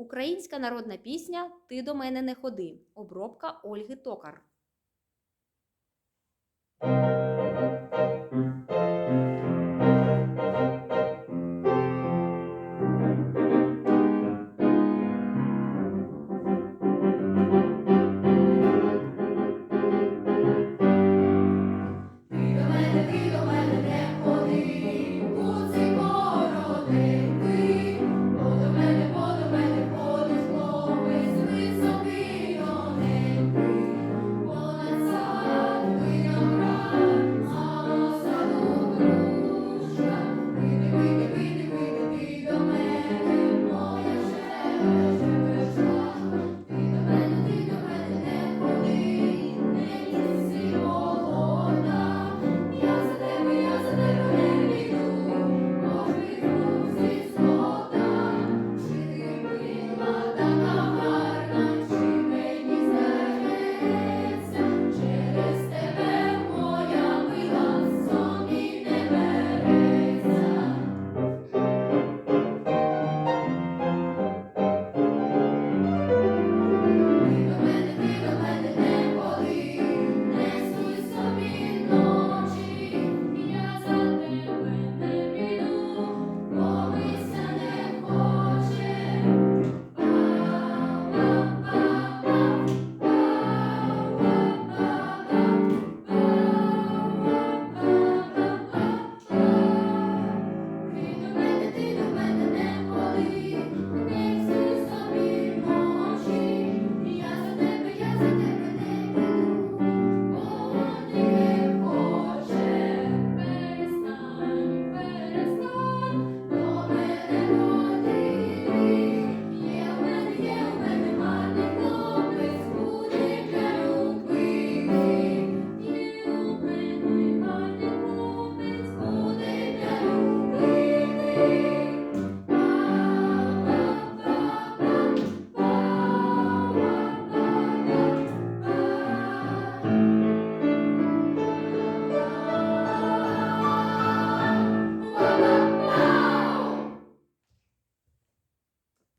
Українська народна пісня Ти до мене не ходи. Обробка Ольги Токар.